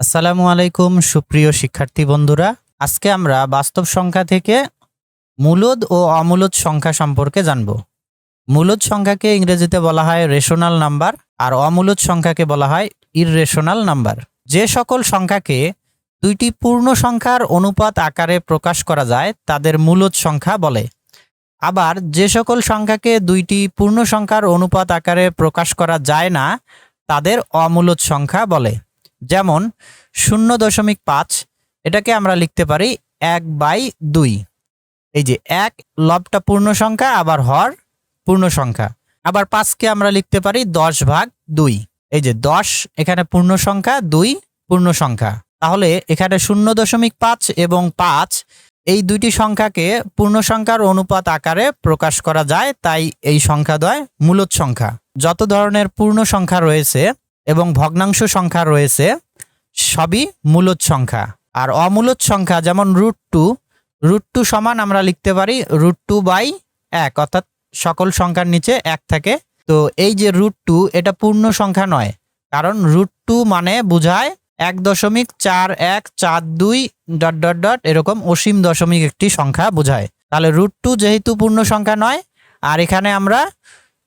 আসসালামু আলাইকুম, সুপ্রিয় শিক্ষার্থী বন্ধুরা। আজকে আমরা বাস্তব সংখ্যা থেকে মূলদ ও অমূলদ সংখ্যা সম্পর্কে জানব। মূলদ সংখ্যাকে ইংরেজিতে বলা হয় রেশনাল নাম্বার আর অমূলদ সংখ্যাকে বলা হয় ইররেশনাল নাম্বার। যে সকল সংখ্যাকে দুইটি পূর্ণ সংখ্যার অনুপাত আকারে প্রকাশ করা যায়, তাদের মূলদ সংখ্যা বলে। আবার যে সকল সংখ্যাকে দুইটি পূর্ণ সংখ্যার অনুপাত আকারে প্রকাশ করা যায় না, তাদের অমূলদ সংখ্যা বলে। যেমন শূন্য দশমিক পাঁচ, এটাকে আমরা লিখতে পারি এক বাই দুই। এই যে এক, লবটা পূর্ণ সংখ্যা, আবার হর পূর্ণ সংখ্যা। আবার পাঁচকে আমরা লিখতে পারি দশ ভাগ দুই। এই যে দশ, এখানে পূর্ণ সংখ্যা, দুই পূর্ণ সংখ্যা। তাহলে এখানে শূন্য দশমিক পাঁচ এবং পাঁচ, এই দুইটি সংখ্যাকে পূর্ণ সংখ্যার অনুপাত আকারে প্রকাশ করা যায়, তাই এই সংখ্যা সংখ্যাদ্বয় মূলত সংখ্যা। যত ধরনের পূর্ণ সংখ্যা রয়েছে এবং ভগ্নাংশ সংখ্যা রয়েছে সবই মূলদ সংখ্যা। আর অমূলদ সংখ্যা যেমন রুট টু রুট টু সমান আমরা লিখতে পারি রুট টু বাই এক, অর্থাৎ সকল সংখ্যার নিচে এক থাকে। তো এই যে রুট টু এটা পূর্ণ সংখ্যা নয়, কারণ রুট টু মানে বোঝায় এক দশমিক চার এক চার দুই ডট ডট ডট এরকম অসীম দশমিক একটি সংখ্যা বোঝায়। তাহলে রুট টু যেহেতু পূর্ণ সংখ্যা নয়, আর এখানে আমরা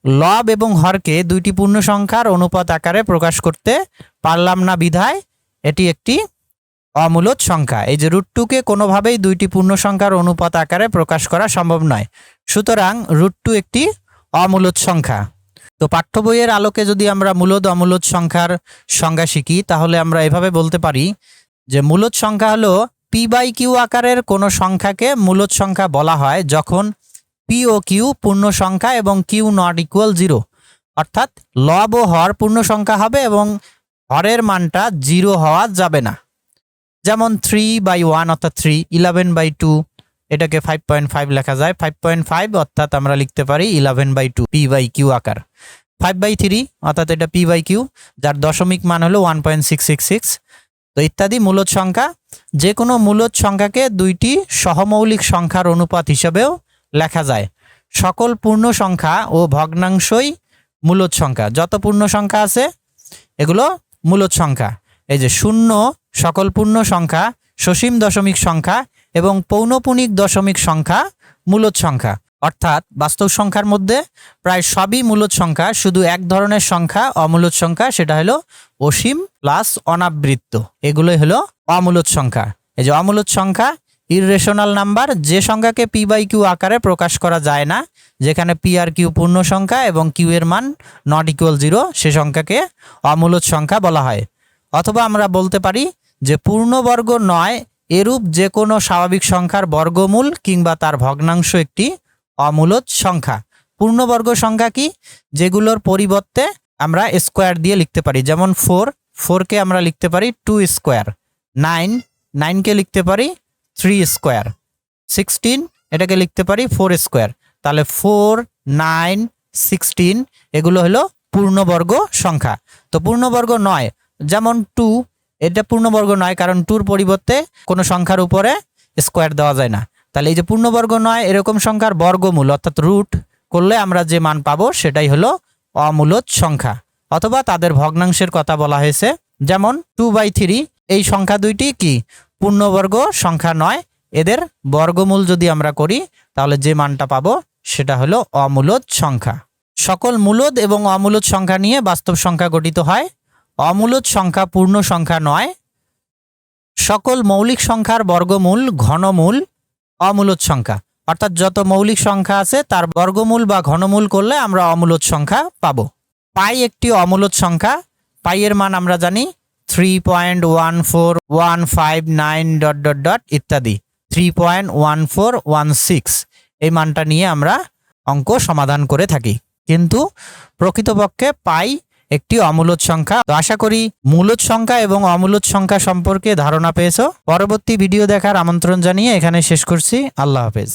লব এবং হরকে দুইটি পূর্ণ সংখ্যার অনুপাত আকারে প্রকাশ করতে পারলাম না বিধায়, এটি একটি অমূলত সংখ্যা। এই যে রুট টুকে কোনোভাবেই দুইটি পূর্ণ সংখ্যার অনুপাত আকারে প্রকাশ করা সম্ভব নয়। সুতরাং রুট টু একটি অমূলদ সংখ্যা। তো পাঠ্য বইয়ের আলোকে যদি আমরা মূলত অমূলদ সংখ্যার সংজ্ঞা শিখি, তাহলে আমরা এভাবে বলতে পারি যে মূলত সংখ্যা হলো পি বাই কিউ আকারের কোনো সংখ্যাকে মূলত সংখ্যা বলা হয় যখন পি ও কিউ পূর্ণ সংখ্যা এবং কিউ নট ইকুয়াল জিরো অর্থাৎ লব ও হর পূর্ণ সংখ্যা হবে এবং হরের মানটা জিরো হওয়া যাবে না। যেমন থ্রি বাই ওয়ান অর্থাৎ থ্রি ইলেভেন বাই টু এটাকে ফাইভ পয়েন্ট ফাইভ লেখা যায়। ফাইভ পয়েন্ট ফাইভ অর্থাৎ আমরা লিখতে পারি eleven by two P by Q আকার। ফাইভ বাই থ্রি অর্থাৎ এটা পি বাই কিউ যার দশমিক মান হলো one point six six six তো ইত্যাদি মূলদ সংখ্যা। যে কোনো মূলদ সংখ্যাকে দুইটি সহমৌলিক সংখ্যার অনুপাত হিসেবেও লেখা যায়। সকল পূর্ণ সংখ্যা ও ভগ্নাংশই মূলদ সংখ্যা। যত পূর্ণ সংখ্যা আছে, এগুলো মূলদ সংখ্যা। এই যে শূন্য সকল পূর্ণ সংখ্যা, সসীম দশমিক সংখ্যা এবং পৌনপুনিক দশমিক সংখ্যা মূলদ সংখ্যা। অর্থাৎ বাস্তব সংখ্যার মধ্যে প্রায় সবই মূলদ সংখ্যা, শুধু এক ধরনের সংখ্যা অমূলদ সংখ্যা, সেটা হলো অসীম প্লাস অনাবৃত্ত। এগুলোই হলো অমূলদ সংখ্যা। এই যে অমূলদ সংখ্যা ইররেশনাল নাম্বার যে সংখ্যাকে পি বাই কিউ আকারে প্রকাশ করা যায় না, যেখানে পি আর কিউ পূর্ণ সংখ্যা এবং কিউ এর মান নট ইকুয়াল জিরো সে সংখ্যাকে অমূলদ সংখ্যা বলা হয়। অথবা আমরা বলতে পারি যে পূর্ণবর্গ নয়, এরূপ যে কোনো স্বাভাবিক সংখ্যার বর্গমূল কিংবা তার ভগ্নাংশ একটি অমূলদ সংখ্যা। পূর্ণবর্গ সংখ্যা কি? যেগুলোর পরিবর্তে আমরা স্কোয়ার দিয়ে লিখতে পারি। যেমন ফোর ফোরকে আমরা লিখতে পারি টু স্কোয়ার নাইন নাইনকে লিখতে পারি। Three square. সিক্সটিন, এটাকে লিখতে পারি ফোর স্কোয়ার। তাহলে ফোর, নাইন, সিক্সটিন, এগুলো হলো পূর্ণবর্গ সংখ্যা। তো পূর্ণবর্গ নয়, যেমন টু, এটা পূর্ণবর্গ নয়, কারণ টুর পরিবর্তে কোনো সংখ্যার উপরে স্কোয়ার দেওয়া যায় না। তাহলে এই যে পূর্ণবর্গ নয়, এরকম সংখ্যার বর্গমূল, অর্থাৎ রুট করলে আমরা যে মান পাবো সেটাই হলো অমূলদ সংখ্যা। অথবা তাদের ভগ্নাংশের কথা বলা হয়েছে, যেমন টু বাই থ্রি, এই সংখ্যা দুইটি কি? পূর্ণবর্গ সংখ্যা নয়। এদের বর্গমূল যদি আমরা করি, তাহলে যে মানটা পাবো, সেটা হলো অমূলদ সংখ্যা। সকল মূলদ এবং অমূলদ সংখ্যা নিয়ে বাস্তব সংখ্যা গঠিত হয়। অমূলদ সংখ্যা পূর্ণ সংখ্যা নয়। সকল মৌলিক সংখ্যার বর্গমূল ঘনমূল অমূলদ সংখ্যা। অর্থাৎ যত মৌলিক সংখ্যা আছে, তার বর্গমূল বা ঘনমূল করলে আমরা অমূলদ সংখ্যা পাবো। পাই একটি অমূলদ সংখ্যা। পাইয়ের মান আমরা জানি three point one four one five nine dot dot dot ইত্যাদি। Three point one four one six এই মানটা নিয়ে আমরা অঙ্ক সমাধান করে থাকি। কিন্তু প্রকৃতপক্ষে পাই একটি অমূলদ সংখ্যা। তো আশা করি মূলত সংখ্যা এবং অমূলদ সংখ্যা সম্পর্কে ধারণা পেয়েছ। পরবর্তী ভিডিও দেখার আমন্ত্রণ জানিয়ে এখানে শেষ করছি। আল্লাহ হাফেজ।